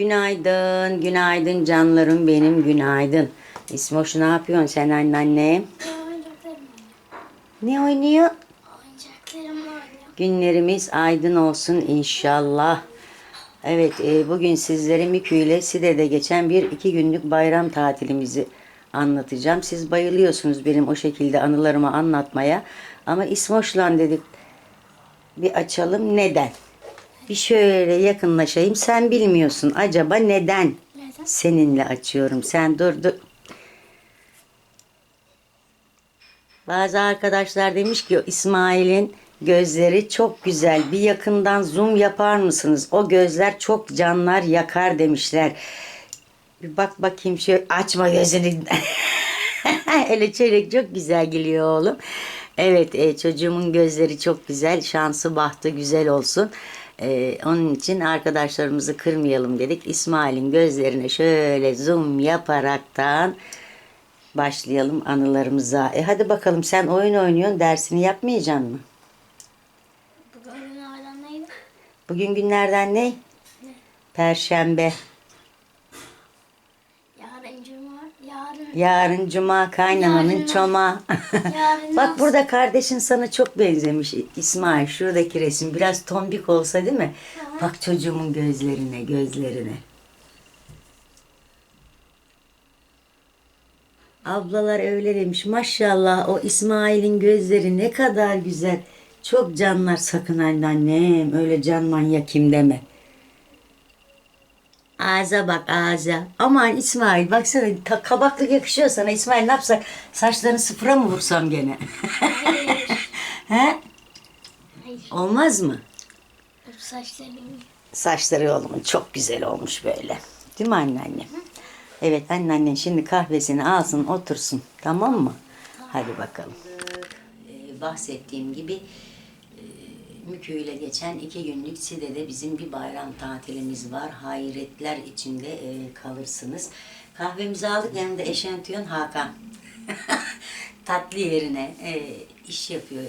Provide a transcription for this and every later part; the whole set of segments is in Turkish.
Günaydın, günaydın canlarım benim, günaydın. İsmoş ne yapıyorsun sen oynuyor. Ne oynuyor? Oyuncaklarım oynuyor. Günlerimiz aydın olsun inşallah. Evet, e, bugün sizlere Mükü ile Side'de geçen bir iki günlük bayram tatilimizi anlatacağım. Siz bayılıyorsunuz benim o şekilde anılarımı anlatmaya. Ama İsmoş'la dedik bir açalım. Neden? Bir şöyle yakınlaşayım. Sen bilmiyorsun acaba neden? Neden? Seninle açıyorum. Sen dur dur. Bazı arkadaşlar demiş ki İsmail'in gözleri çok güzel. Bir yakından zoom yapar mısınız? O gözler çok canlar yakar demişler. Bir bak bakayım şöyle açma gözünü. Öyle çeyrek çok güzel geliyor oğlum. Evet e, çocuğumun gözleri çok güzel. Şansı bahtı güzel olsun. E, onun için arkadaşlarımızı kırmayalım dedik. İsmail'in gözlerine şöyle zoom yaparaktan başlayalım anılarımıza. E hadi bakalım sen oyun oynuyorsun dersini yapmayacaksın mı? Bu bölümlerden neydi? Bugün günlerden ne? Perşembe. Yarın cuma. Yarın. Cuma kaynananın Yarın- çoma. Yarın Bak burada kardeşin sana çok benzemiş İsmail. Şuradaki resim biraz tombik olsa değil mi? Bak çocuğumun gözlerine, gözlerine. Ablalar öyle demiş. Maşallah o İsmail'in gözleri ne kadar güzel. Çok canlar sakın anneannem. Öyle can manyak kim deme. Ağza bak ağza. Aman İsmail baksana ta- kabaklık yakışıyor sana. İsmail ne yapsak? Saçlarını sıfıra mı vursam gene? He? Hayır. Olmaz mı? Saçlarım. Saçları oğlumun çok güzel olmuş böyle. Değil mi anneannem? Evet anneannen şimdi kahvesini alsın otursun. Tamam mı? Hadi bakalım. Ee, bahsettiğim gibi Mükü ile geçen iki günlük Side'de bizim bir bayram tatilimiz var. Hayretler içinde e, kalırsınız. Kahvemizi aldık yanında eşantiyon Hakan. Tatlı yerine e, iş yapıyor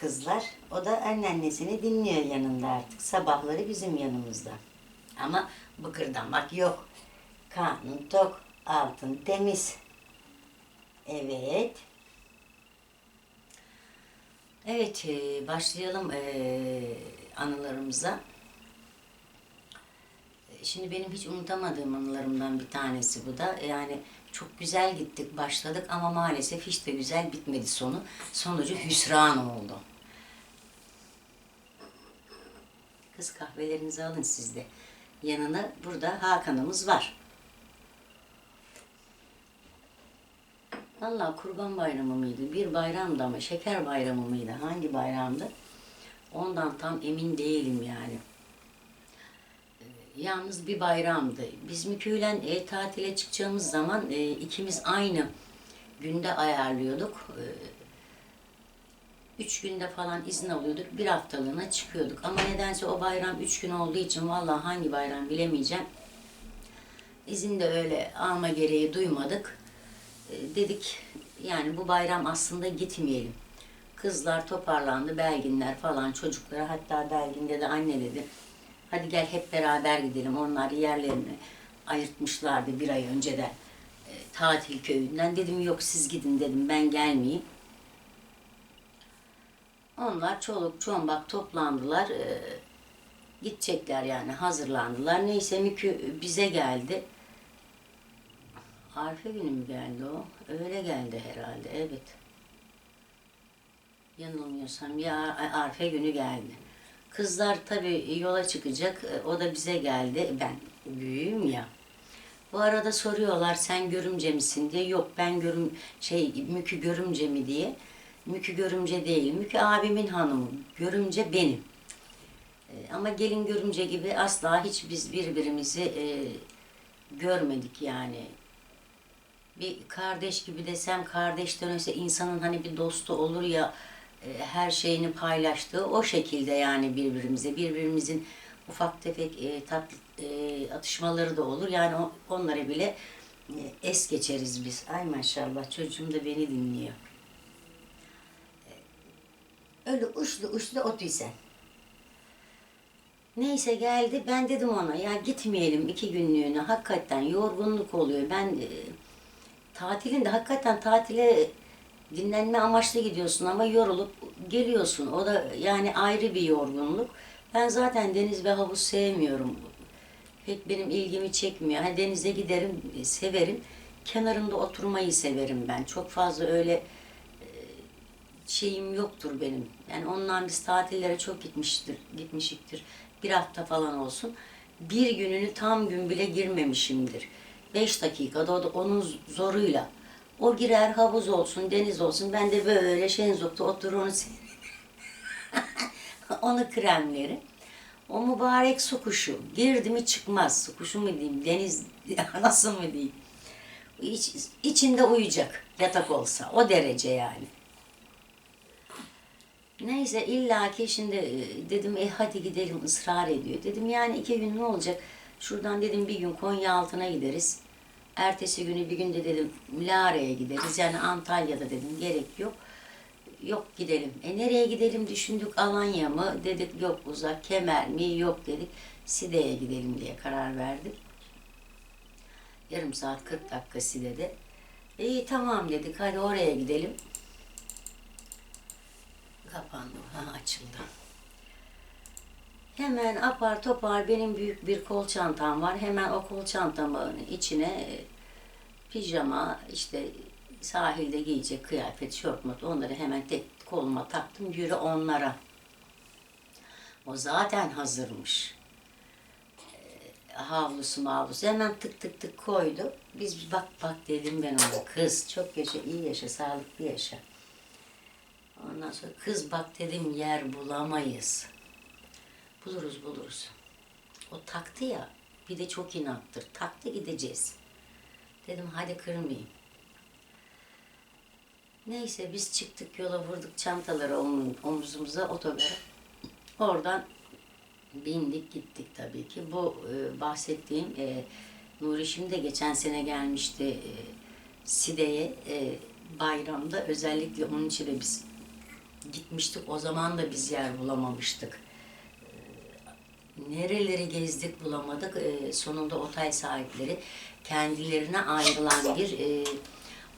kızlar. O da anneannesini dinliyor yanında artık. Sabahları bizim yanımızda. Ama bıkırdamak yok. Karnın tok, altın temiz. Evet. Evet, e, başlayalım e, anılarımıza. E, Şimdi benim hiç unutamadığım anılarımdan bir tanesi bu da. Yani çok güzel gittik, başladık ama maalesef hiç de güzel bitmedi sonu. Sonucu hüsran oldu. Kız kahvelerinizi alın siz de. Yanına burada Hakan'ımız var. Vallahi kurban bayramı mıydı? Bir bayramdı ama şeker bayramı mıydı? Hangi bayramdı? Ondan tam emin değilim yani. Ee, Yalnız bir bayramdı. Biz Mükü'yle e, tatile çıkacağımız zaman e, ikimiz aynı günde ayarlıyorduk. Ee, üç günde falan izin alıyorduk. Bir haftalığına çıkıyorduk. Ama nedense o bayram üç gün olduğu için vallahi hangi bayram bilemeyeceğim. İzin de öyle alma gereği duymadık. Dedik yani bu bayram aslında gitmeyelim. Kızlar toparlandı, Belginler falan çocuklara hatta Belgin'de de anne dedi. Hadi gel hep beraber gidelim. Onlar yerlerini ayırtmışlardı bir ay önceden e, tatil köyünden. Dedim yok siz gidin dedim ben gelmeyeyim. Onlar çoluk çombak toplandılar. e, gidecekler yani hazırlandılar. Neyse Mükü bize geldi. Arfe günü mü geldi o? Öyle geldi herhalde, evet. Yanılmıyorsam ya Arfe günü geldi. Kızlar tabii yola çıkacak, e, o da bize geldi. Ben büyüğüm ya. Bu arada soruyorlar sen görümce misin diye. Yok ben görüm şey Mükü görümce mi diye. Mükü görümce değil. Mükü abimin hanımı. Görümce benim. E, Ama gelin görümce gibi asla hiç biz birbirimizi e, görmedik yani bir kardeş gibi desem kardeşten öte insanın hani bir dostu olur ya e, her şeyini paylaştığı o şekilde yani birbirimize birbirimizin ufak tefek e, tatlı e, atışmaları da olur yani o- onlara bile e, es geçeriz biz. Ay maşallah çocuğum da beni dinliyor. E, Öyle uçlu uçlu otuysan. Neyse geldi. Ben dedim ona ya gitmeyelim iki günlüğüne. Hakikaten yorgunluk oluyor. Ben e, tatilinde hakikaten tatile dinlenme amaçlı gidiyorsun ama yorulup geliyorsun. O da yani ayrı bir yorgunluk. Ben zaten deniz ve havuz sevmiyorum. Pek benim ilgimi çekmiyor. Ha, denize giderim, e, severim. Kenarında oturmayı severim ben. Çok fazla öyle e, şeyim yoktur benim. Yani ondan biz tatillere çok gitmiştir, gitmişiktir. Bir hafta falan olsun. Bir gününü tam gün bile girmemişimdir. Beş dakikada o onun zoruyla. O girer havuz olsun, deniz olsun. Ben de böyle şenzokta oturur onu onu kremlerim. O mübarek su kuşu. Girdi mi çıkmaz. Su kuşu mu diyeyim, deniz nasıl mı diyeyim. İç, içinde uyuyacak yatak olsa. O derece yani. Neyse illaki şimdi e, dedim e hadi gidelim ısrar ediyor. Dedim yani iki gün ne olacak? Şuradan dedim bir gün Konya altına gideriz. Ertesi günü bir gün de dedim Lara'ya gideriz. Yani Antalya'da dedim gerek yok. Yok gidelim. E nereye gidelim düşündük Alanya mı? Dedik yok uzak. Kemer mi? Yok dedik. Side'ye gidelim diye karar verdik. Yarım saat 40 dakika Side'de. İyi tamam dedik hadi oraya gidelim. Kapandı. Ha açıldı. Hemen apar topar benim büyük bir kol çantam var. Hemen o kol çantamın içine e, pijama, işte sahilde giyecek kıyafet, şort mot onları hemen tek koluma taktım. Yürü onlara. O zaten hazırmış. E, havlusu mavlusu hemen tık tık tık koydu. Biz bak bak dedim ben ona. Kız çok yaşa, iyi yaşa, sağlıklı yaşa. Ondan sonra kız bak dedim yer bulamayız. Buluruz buluruz. O taktı ya bir de çok inattır. Taktı gideceğiz. Dedim hadi kırmayayım. Neyse biz çıktık yola vurduk çantaları omuz- omuzumuza otogara. Oradan bindik gittik tabii ki. Bu e, bahsettiğim e, Nuri şimdi de geçen sene gelmişti e, Side'ye e, bayramda özellikle onun için de biz gitmiştik. O zaman da biz yer bulamamıştık. Nereleri gezdik bulamadık. Ee, sonunda otel sahipleri kendilerine ayrılan bir e,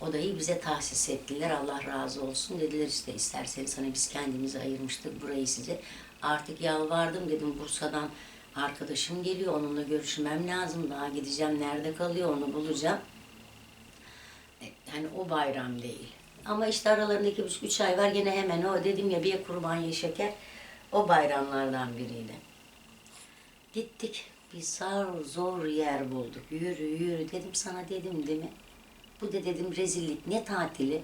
odayı bize tahsis ettiler. Allah razı olsun. Dediler işte isterseniz hani biz kendimizi ayırmıştık burayı size. Artık yalvardım dedim Bursa'dan arkadaşım geliyor onunla görüşmem lazım. Daha gideceğim nerede kalıyor onu bulacağım. E, Yani o bayram değil. Ama işte aralarında iki buçuk üç ay var gene hemen o dedim ya bir kurban şeker o bayramlardan biriydi. Gittik bir zor zor yer bulduk. Yürü yürü dedim sana dedim değil mi? Bu da dedim rezillik ne tatili?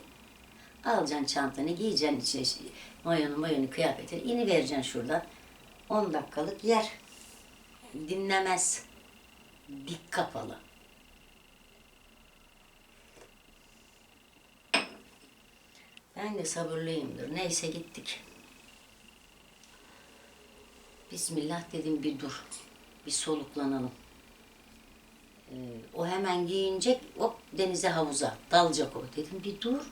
Alacaksın çantanı giyeceksin içine şey, mayonu mayonu kıyafetini ini vereceksin şuradan. 10 dakikalık yer. Dinlemez. Dik kapalı. Ben de sabırlıyımdır. Neyse gittik. Bismillah dedim bir dur. Bir soluklanalım. Ee, o hemen giyinecek, hop denize havuza dalacak o. Dedim bir dur.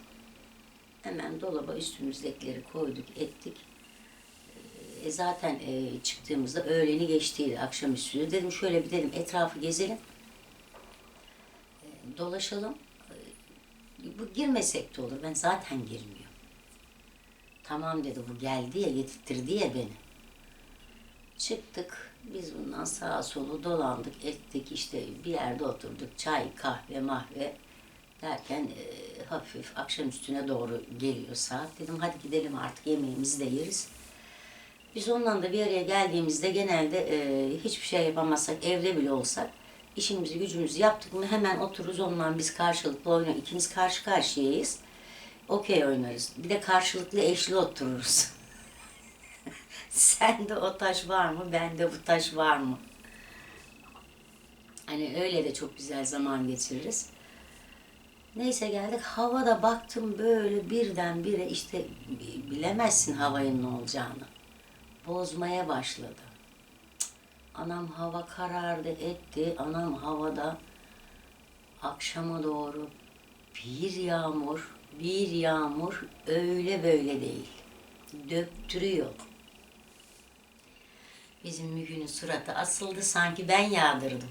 Hemen dolaba üstümüzdekileri koyduk, ettik. Ee, E zaten e, çıktığımızda öğleni geçtiydi, akşamüstü. Dedim şöyle bir dedim etrafı gezelim. E, dolaşalım. E, bu girmesek de olur. Ben zaten girmiyorum. Tamam dedi bu geldi ya getirtirdi ya beni. Çıktık. Biz bundan sağa solu dolandık, ettik işte bir yerde oturduk. Çay, kahve, mahve derken e, hafif akşam üstüne doğru geliyor saat. Dedim hadi gidelim artık yemeğimizi de yeriz. Biz ondan da bir araya geldiğimizde genelde e, hiçbir şey yapamazsak, evde bile olsak işimizi gücümüzü yaptık mı hemen otururuz onunla biz karşılıklı oynuyoruz. İkimiz karşı karşıyayız. Okey oynarız. Bir de karşılıklı eşli otururuz. Sende o taş var mı? Bende bu taş var mı? Hani öyle de çok güzel zaman geçiririz. Neyse geldik. Havada baktım böyle birdenbire işte bilemezsin havanın ne olacağını. Bozmaya başladı. Anam hava karardı etti. Anam havada akşama doğru bir yağmur, bir yağmur öyle böyle değil. Döktürüyor. Bizim Mügü'nün suratı asıldı sanki ben yağdırdım.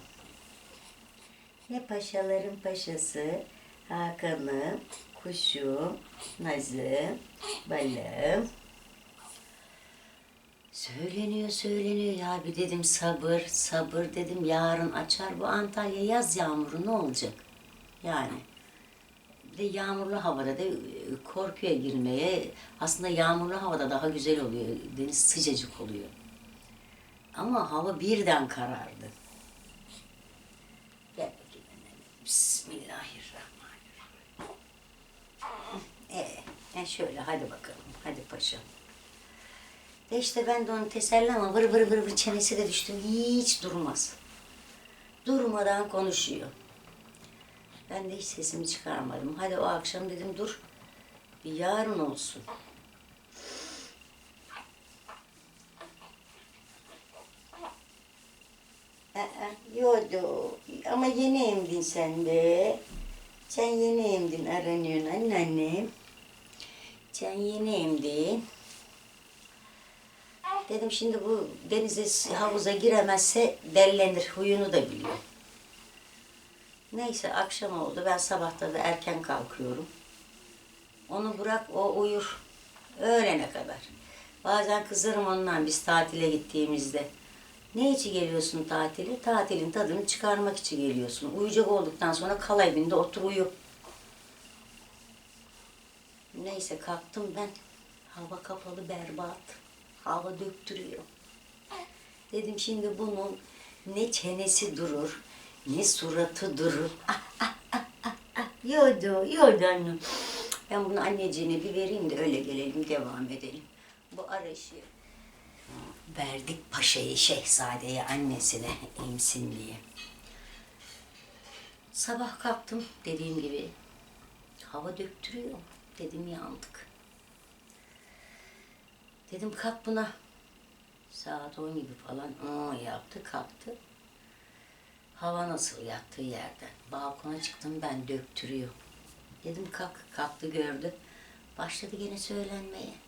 Ne paşaların paşası, Hakan'ım, kuşum, Nazım, balım. Söyleniyor söyleniyor ya bir dedim sabır sabır dedim yarın açar bu Antalya yaz yağmuru ne olacak? Yani bir de yağmurlu havada da e, korkuya girmeye aslında yağmurlu havada daha güzel oluyor deniz sıcacık oluyor. Ama hava birden karardı. Gel bakayım annem. Bismillahirrahmanirrahim. Ee, e şöyle hadi bakalım. Hadi paşam. De işte ben de onu teselli ama vır vır vır vır çenesi de düştü. Hiç durmaz. Durmadan konuşuyor. Ben de hiç sesimi çıkarmadım. Hadi o akşam dedim dur. Bir yarın olsun. Yodu. Ama yeni emdin sen de. Sen yeni emdin aranıyorsun anneannem. Sen yeni emdin. Dedim şimdi bu denize havuza giremezse dellenir. Huyunu da biliyor. Neyse akşam oldu. Ben sabahta da erken kalkıyorum. Onu bırak o uyur. Öğlene kadar. Bazen kızarım ondan biz tatile gittiğimizde. Ne için geliyorsun tatile? Tatilin tadını çıkarmak için geliyorsun. Uyuyacak olduktan sonra kal evinde otur uyu. Neyse kalktım ben. Hava kapalı berbat. Hava döktürüyor. Dedim şimdi bunun ne çenesi durur, ne suratı durur. Ah, ah. Yodu, yodu annem. Ben bunu anneciğine bir vereyim de öyle gelelim, devam edelim. Bu arayışı verdik paşayı, şehzadeye, annesine emsin diye. Sabah kalktım dediğim gibi. Hava döktürüyor. Dedim yandık. Dedim kalk buna. Saat 10 gibi falan aa yaptı kalktı. Hava nasıl yattığı yerden. Balkona çıktım ben döktürüyor. Dedim kalk. Kalktı gördü. Başladı gene söylenmeye.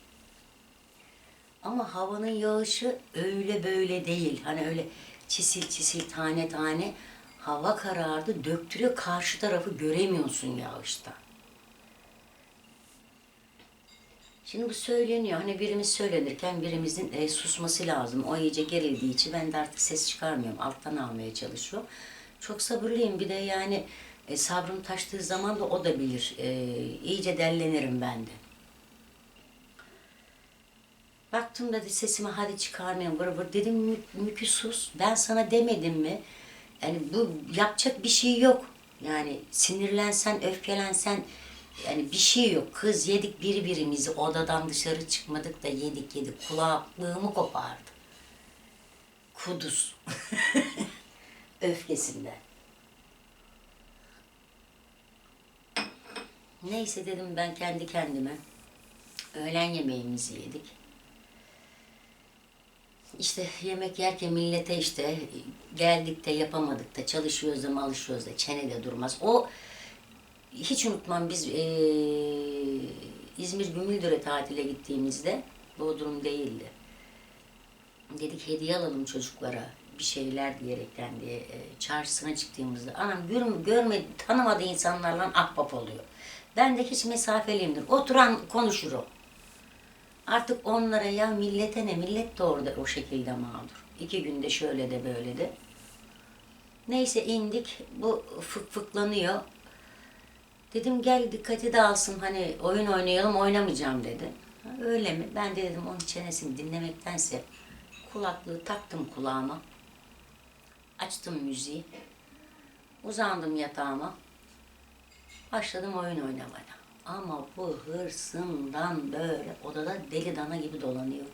Ama havanın yağışı öyle böyle değil. Hani öyle çisil çisil tane tane hava karardı döktürüyor karşı tarafı göremiyorsun yağıştan. Şimdi bu söyleniyor. Hani birimiz söylenirken birimizin e, susması lazım. O iyice gerildiği için ben de artık ses çıkarmıyorum. Alttan almaya çalışıyor. Çok sabırlıyım. Bir de yani e, sabrım taştığı zaman da o da bilir. E, iyice dellenirim ben de. Baktım dedi sesimi hadi çıkarmayayım vır vır. Dedim "Mü- Mükü sus. Ben sana demedim mi? Yani bu yapacak bir şey yok. Yani sinirlensen, öfkelensen yani bir şey yok. Kız yedik birbirimizi odadan dışarı çıkmadık da yedik yedik. Kulaklığımı kopardı. Kuduz. Öfkesinden. Neyse dedim ben kendi kendime. Öğlen yemeğimizi yedik. İşte yemek yerken millete işte geldik de yapamadık da çalışıyoruz da malışıyoruz da çene de durmaz. O hiç unutmam biz eee, İzmir Gümüldür'e tatile gittiğimizde Bodrum değildi. Dedik hediye alalım çocuklara bir şeyler diyerekten diye e, çarşısına çıktığımızda anam görme, görmedi tanımadığı insanlarla ahbap oluyor. Ben de hiç mesafeliyimdir. Oturan konuşur o. Artık onlara ya millete ne millet de orada o şekilde mağdur. İki günde şöyle de böyle de. Neyse indik bu fık fıklanıyor. Dedim gel dikkati dağılsın hani oyun oynayalım oynamayacağım dedi. Öyle mi? Ben de dedim onun çenesini dinlemektense kulaklığı taktım kulağıma. Açtım müziği. Uzandım yatağıma. Başladım oyun oynamaya. Ama bu hırsından böyle odada deli dana gibi dolanıyor.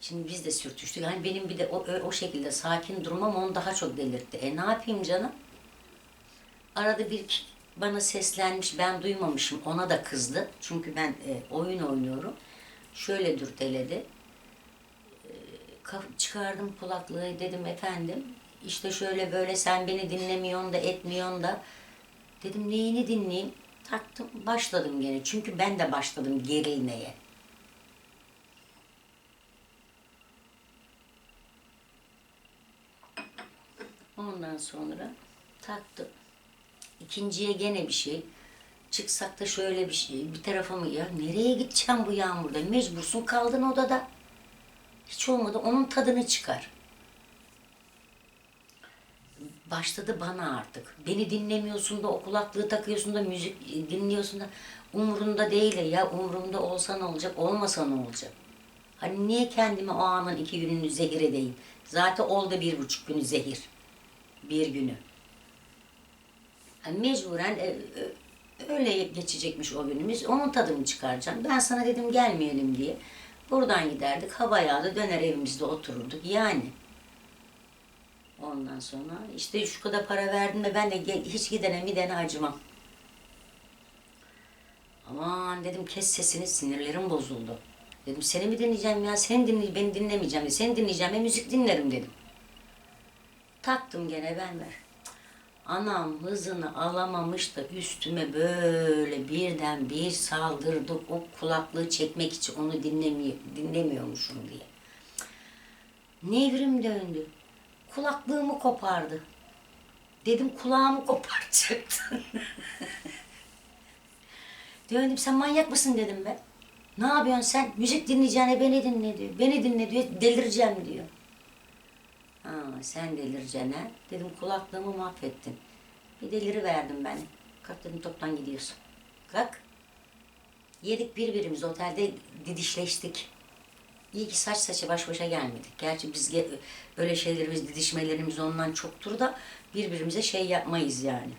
Şimdi biz de sürtüştük. Yani benim bir de o, o şekilde sakin durmam onu daha çok delirtti. E ne yapayım canım? Arada bir bana seslenmiş, ben duymamışım. Ona da kızdı. Çünkü ben e, oyun oynuyorum. Şöyle dürteledi. E, çıkardım kulaklığı dedim efendim. İşte şöyle böyle sen beni dinlemiyorsun da etmiyorsun da. Dedim neyini dinleyeyim? Taktım başladım gene. Çünkü ben de başladım gerilmeye. Ondan sonra taktım. İkinciye gene bir şey. Çıksak da şöyle bir şey. Bir tarafa mı ya nereye gideceğim bu yağmurda? Mecbursun kaldın odada. Hiç olmadı onun tadını çıkar. Başladı bana artık. Beni dinlemiyorsun da o kulaklığı takıyorsun da müzik dinliyorsun da umurunda değil ya umurumda olsa ne olacak olmasa ne olacak? Hani niye kendime o anın iki gününü zehir edeyim? Zaten oldu bir buçuk günü zehir. Bir günü. Yani mecburen e, e, öyle geçecekmiş o günümüz. Onun tadını çıkaracağım. Ben sana dedim gelmeyelim diye. Buradan giderdik. Hava yağdı döner evimizde otururduk. Yani. Ondan sonra işte şu kadar para verdim de ben de hiç gidene midene acımam. Aman dedim kes sesini sinirlerim bozuldu. Dedim seni mi dinleyeceğim ya seni dinley beni dinlemeyeceğim de seni dinleyeceğim ve müzik dinlerim dedim. Taktım gene ben ver. Anam hızını alamamış da üstüme böyle birden bir saldırdı o kulaklığı çekmek için onu dinlemiyor, dinlemiyormuşum diye. Nevrim döndü. Kulaklığımı kopardı. Dedim kulağımı koparacaktın. Döndüm sen manyak mısın dedim ben. Ne yapıyorsun sen? Müzik dinleyeceğine beni dinle diyor. Beni dinle diyor. Delireceğim diyor. Ha, sen delireceksin. Dedim kulaklığımı mahvettin. Bir deliri verdim ben. Kalk dedim toptan gidiyorsun. Kalk. Yedik birbirimiz otelde didişleştik. İyi ki saç saça baş başa gelmedik. Gerçi biz ge- öyle şeylerimiz, didişmelerimiz ondan çoktur da birbirimize şey yapmayız yani.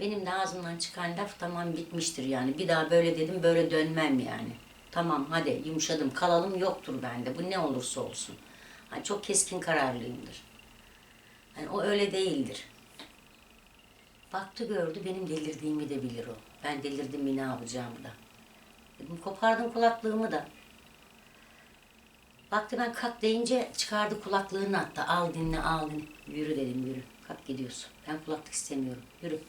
Benim de ağzımdan çıkan laf tamam bitmiştir yani. Bir daha böyle dedim böyle dönmem yani. Tamam hadi yumuşadım kalalım yoktur bende. Bu ne olursa olsun. Hani çok keskin kararlıyımdır. Yani o öyle değildir. Baktı gördü benim delirdiğimi de bilir o. Ben delirdim mi ne yapacağımı da. Dedim kopardım kulaklığımı da. Baktı ben kalk deyince çıkardı kulaklığını attı. Al dinle al dinle. Yürü dedim yürü. Kalk gidiyorsun. Ben kulaklık istemiyorum. Yürü.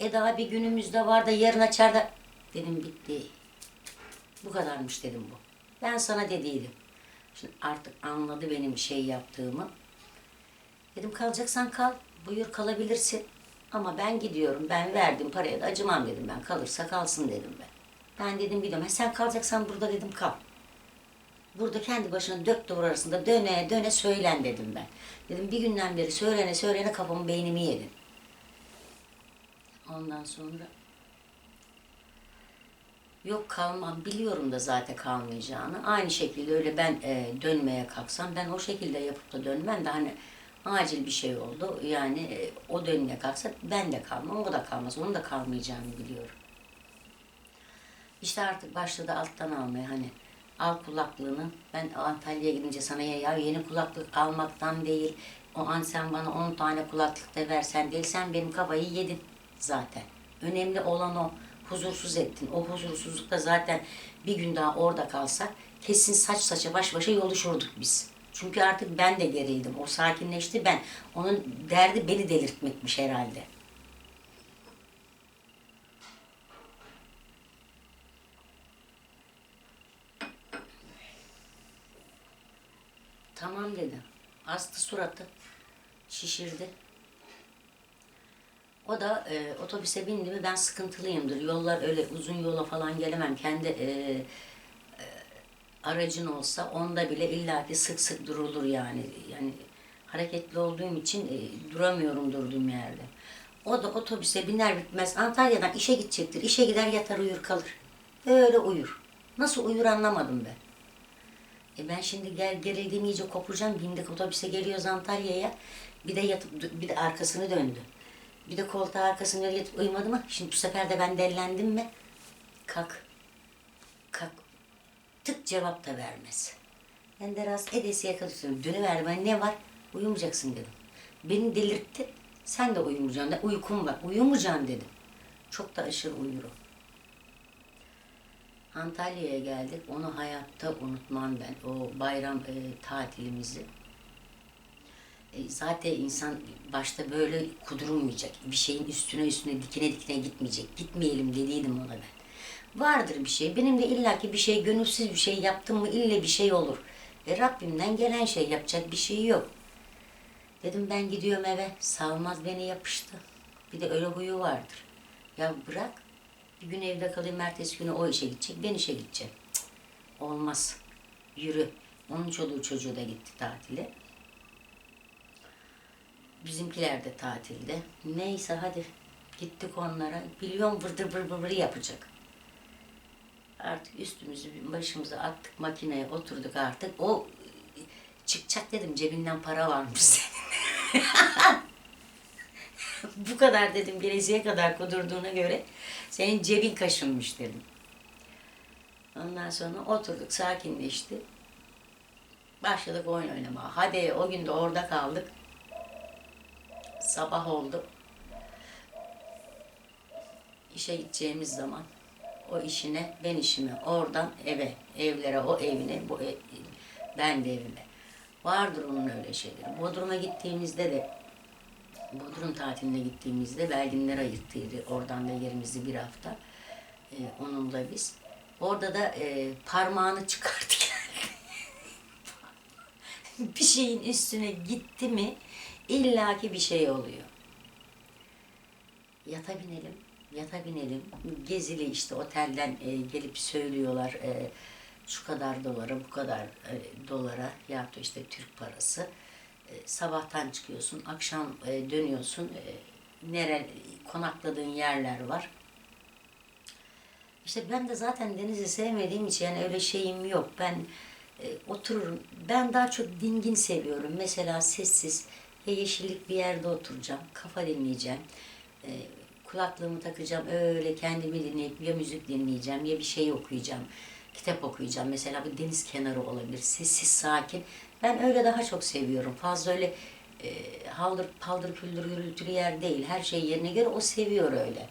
E daha bir günümüzde var da yarın açar da. Dedim bitti. Bu kadarmış dedim bu. Ben sana dediydim. Şimdi artık anladı benim şey yaptığımı. Dedim kalacaksan kal. Buyur kalabilirsin. Ama ben gidiyorum. Ben verdim paraya da acımam dedim ben. Kalırsa kalsın dedim ben. Ben dedim gidiyorum. "Ha, sen kalacaksan burada dedim kal. Burada kendi başına dört duvar arasında döne döne söylen dedim ben. Dedim bir günden beri söylene söylene kafamı beynimi yedin. Ondan sonra yok kalmam biliyorum da zaten kalmayacağını. Aynı şekilde öyle ben e, dönmeye kalksam ben o şekilde yapıp da dönmem de hani acil bir şey oldu. Yani e, o dönmeye kalksa ben de kalmam, o da kalmaz. Onun da kalmayacağını biliyorum. İşte artık başladı alttan almaya hani al kulaklığını. Ben Antalya'ya gidince sana ya, ya yeni kulaklık almaktan değil. O an sen bana 10 tane kulaklık da versen değil. Sen benim kafayı yedin zaten. Önemli olan o. Huzursuz ettin. O huzursuzlukta zaten bir gün daha orada kalsak kesin saç saça baş başa yoluşurduk biz. Çünkü artık ben de gerildim. O sakinleşti ben. Onun derdi beni delirtmekmiş herhalde. Tamam dedi. Astı suratı. Şişirdi. O da e, otobüse bindi mi ben sıkıntılıyımdır. Yollar öyle uzun yola falan gelemem. Kendi e, e, aracın olsa onda bile illaki sık sık durulur yani. Yani hareketli olduğum için e, duramıyorum durduğum yerde. O da otobüse biner bitmez Antalya'dan işe gidecektir. İşe gider yatar uyur kalır. Öyle uyur. Nasıl uyur anlamadım ben. E ben şimdi gel gerildim iyice kopacağım. Bindik otobüse geliyoruz Antalya'ya. Bir de yatıp bir de arkasını döndü. Bir de koltuğa arkasını yatıp uyumadı mı? Şimdi bu sefer de ben dellendim mi? Kalk. Kalk. Tık cevap da vermez. Ben de rast edesi yakalıyorum. Dönüverdi bana ne var? Uyumayacaksın dedim. Beni delirtti. Sen de uyumayacaksın. Uykum var. Uyumayacaksın dedim. Çok da aşırı uyurum. Antalya'ya geldik. Onu hayatta unutmam ben. O bayram e, tatilimizi. E, zaten insan başta böyle kudurulmayacak. Bir şeyin üstüne üstüne dikine dikine gitmeyecek. Gitmeyelim dediydim ona ben. Vardır bir şey. Benim de illaki bir şey, gönülsüz bir şey yaptım mı ille bir şey olur. E Rabbimden gelen şey yapacak bir şey yok. Dedim ben gidiyorum eve. Salmaz beni yapıştı. Bir de öyle huyu vardır. Ya bırak. Bir gün evde kalayım. Ertesi günü o işe gidecek. Ben işe gideceğim. Cık, olmaz. Yürü. Onun çoluğu çocuğu da gitti tatile. Bizimkiler de tatilde. Neyse hadi gittik onlara. Biliyorum vırdır vır vır vır yapacak. Artık üstümüzü başımıza attık makineye oturduk artık. O çıkacak dedim cebinden para varmış senin. Bu kadar dedim geleceğe kadar kudurduğuna göre senin cebin kaşınmış dedim. Ondan sonra oturduk sakinleşti. Başladık oyun oynamaya. Hadi o gün de orada kaldık. Sabah oldu. İşe gideceğimiz zaman o işine, ben işime, oradan eve, evlere, o evine, bu ev, ben de evime. Vardır onun öyle şeyleri. Bodrum'a gittiğimizde de, Bodrum tatiline gittiğimizde Belginler ayırttıydı. Oradan da yerimizi bir hafta. Ee, onunla biz. Orada da e, parmağını çıkardı bir şeyin üstüne gitti mi illaki bir şey oluyor. Yata binelim, yata binelim. Gezili işte otelden e, gelip söylüyorlar e, şu kadar dolara, bu kadar e, dolara ya da işte Türk parası. E, sabahtan çıkıyorsun, akşam e, dönüyorsun. E, nere konakladığın yerler var. İşte ben de zaten denizi sevmediğim için yani öyle şeyim yok. Ben e, otururum. Ben daha çok dingin seviyorum. Mesela sessiz ya yeşillik bir yerde oturacağım. Kafa dinleyeceğim. E, kulaklığımı takacağım. Öyle kendimi dinleyip ya müzik dinleyeceğim ya bir şey okuyacağım. Kitap okuyacağım. Mesela bir deniz kenarı olabilir. Sessiz, sakin. Ben öyle daha çok seviyorum. Fazla öyle e, haldır paldır küldür gürültülü yer değil. Her şey yerine göre o seviyor öyle.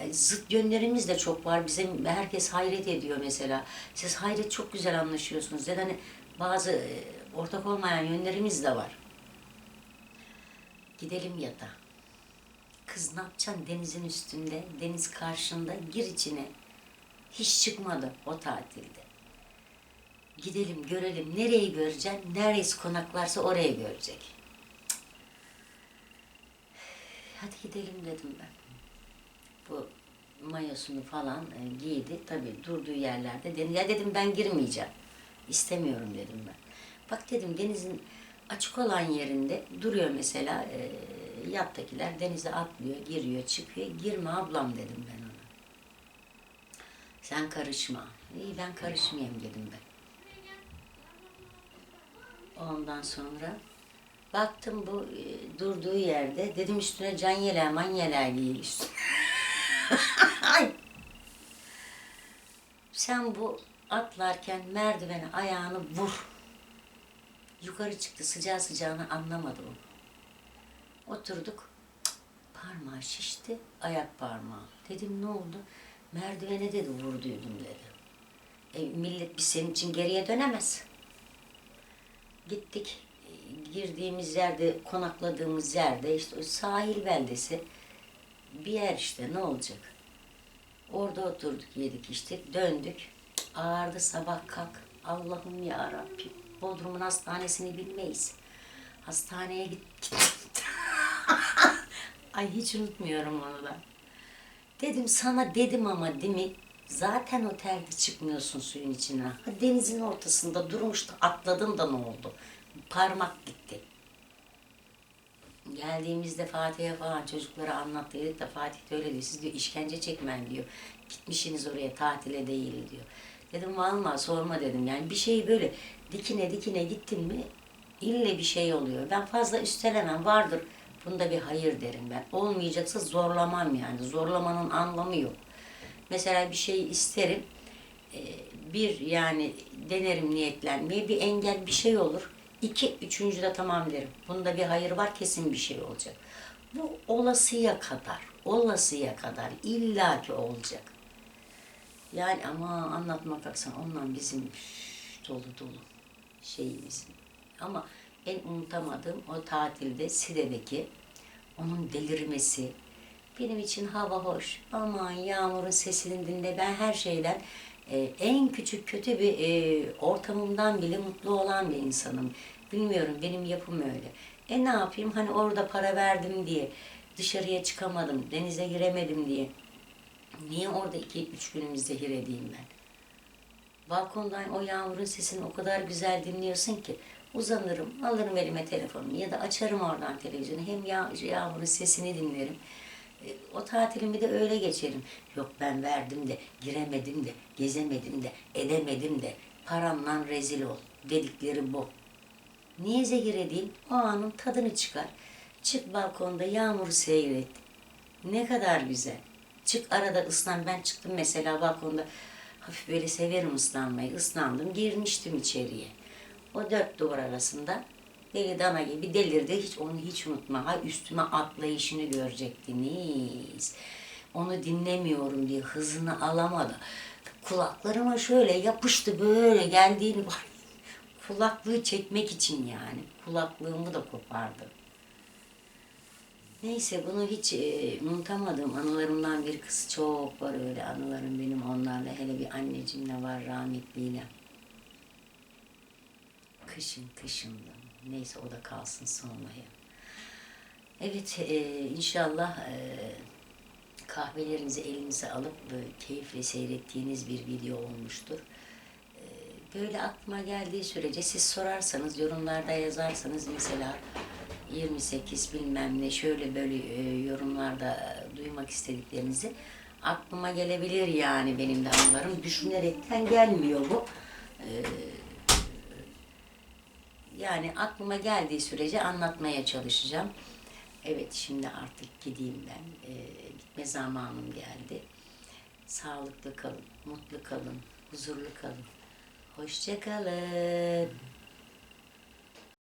Yani zıt yönlerimiz de çok var. Bizim herkes hayret ediyor mesela. Siz hayret çok güzel anlaşıyorsunuz. Da hani bazı e, ortak olmayan yönlerimiz de var. Gidelim yata. Kız ne yapacaksın denizin üstünde, deniz karşında, gir içine. Hiç çıkmadı o tatilde. Gidelim görelim. Nereyi göreceksin? Neresi konaklarsa orayı görecek. Cık. Hadi gidelim dedim ben bu mayosunu falan e, giydi. Tabii durduğu yerlerde dedim ya dedim ben girmeyeceğim. İstemiyorum dedim ben. Bak dedim denizin açık olan yerinde duruyor mesela e, yattakiler denize atlıyor, giriyor, çıkıyor. Girme ablam dedim ben. Sen karışma. İyi ben karışmayayım dedim ben. Ondan sonra baktım bu e, durduğu yerde dedim üstüne can yeleği man yeleği giy üstüne. Ay. Sen bu atlarken merdivene ayağını vur. Yukarı çıktı sıcağı sıcağına anlamadı onu. Oturduk. Cık, Parmağı şişti. Ayak parmağı. Dedim ne oldu? Merdivene dedi vurduydum dedi. E, millet biz senin için geriye dönemez. Gittik. E, Girdiğimiz yerde, konakladığımız yerde işte o sahil beldesi bir yer işte ne olacak? Orada oturduk yedik içtik döndük. Ağırdı sabah kalk. Allah'ım ya Rabbim. Bodrum'un hastanesini bilmeyiz. Hastaneye git. Ay hiç unutmuyorum onu da. Dedim sana dedim ama değil mi? Zaten otelde çıkmıyorsun suyun içine. Ha, denizin ortasında durmuştu atladın da ne oldu? Parmak gitti. Geldiğimizde Fatih'e falan çocuklara anlattıydık da Fatih de öyle diyor. Siz diyor işkence çekmen diyor. Gitmişsiniz oraya tatile değil diyor. Dedim vallahi sorma dedim. Yani bir şey böyle dikine dikine gittin mi ille bir şey oluyor. Ben fazla üstelemem vardır. Bunda bir hayır derim ben. Olmayacaksa zorlamam yani. Zorlamanın anlamı yok. Mesela bir şey isterim. Ee, Bir yani denerim niyetlenmeye. Bir engel bir şey olur. İki, üçüncü de tamam derim. Bunda bir hayır var kesin bir şey olacak. Bu olasıya kadar, olasıya kadar illaki olacak. Yani ama anlatmak kalksan ondan bizim dolu dolu şeyimiz. Ama en unutamadığım o tatilde Side'deki onun delirmesi. Benim için hava hoş. Aman yağmurun sesini dinle. Ben her şeyden e, en küçük kötü bir e, ortamımdan bile mutlu olan bir insanım. Bilmiyorum benim yapım öyle. E ne yapayım hani orada para verdim diye dışarıya çıkamadım, denize giremedim diye. Niye orada iki üç günümü zehir edeyim ben? Balkondan o yağmurun sesini o kadar güzel dinliyorsun ki uzanırım, alırım elime telefonumu ya da açarım oradan televizyonu. Hem yağ, yağmurun sesini dinlerim. E, O tatilimi de öyle geçerim. Yok ben verdim de, giremedim de, gezemedim de, edemedim de, paramla rezil ol dedikleri bu. Niye zehir edeyim? O anın tadını çıkar. Çık balkonda yağmuru seyret. Ne kadar güzel. Çık arada ıslan. Ben çıktım mesela balkonda. Hafif böyle severim ıslanmayı. Islandım, girmiştim içeriye. O dört duvar arasında deli dana gibi delirdi. Hiç onu hiç unutma. Ha üstüme atlayışını görecektiniz. Onu dinlemiyorum diye hızını alamadı. Kulaklarıma şöyle yapıştı böyle geldiğini. Kulaklığı çekmek için yani. Kulaklığımı da kopardı. Neyse bunu hiç e, unutamadığım anılarımdan bir kız çok var öyle anılarım benim onlarla. Hele bir annecimle var rahmetliyle. Kışın kışındı. Neyse o da kalsın sonraya. Evet e, inşallah e, kahvelerinizi elinize alıp e, keyifle seyrettiğiniz bir video olmuştur. E, böyle aklıma geldiği sürece siz sorarsanız yorumlarda yazarsanız mesela 28 bilmem ne şöyle böyle e, yorumlarda duymak istediklerinizi aklıma gelebilir yani benim de anılarım. Düşünerekten gelmiyor bu. E, yani aklıma geldiği sürece anlatmaya çalışacağım. Evet şimdi artık gideyim ben. E, gitme zamanım geldi. Sağlıklı kalın, mutlu kalın, huzurlu kalın. Hoşça kalın.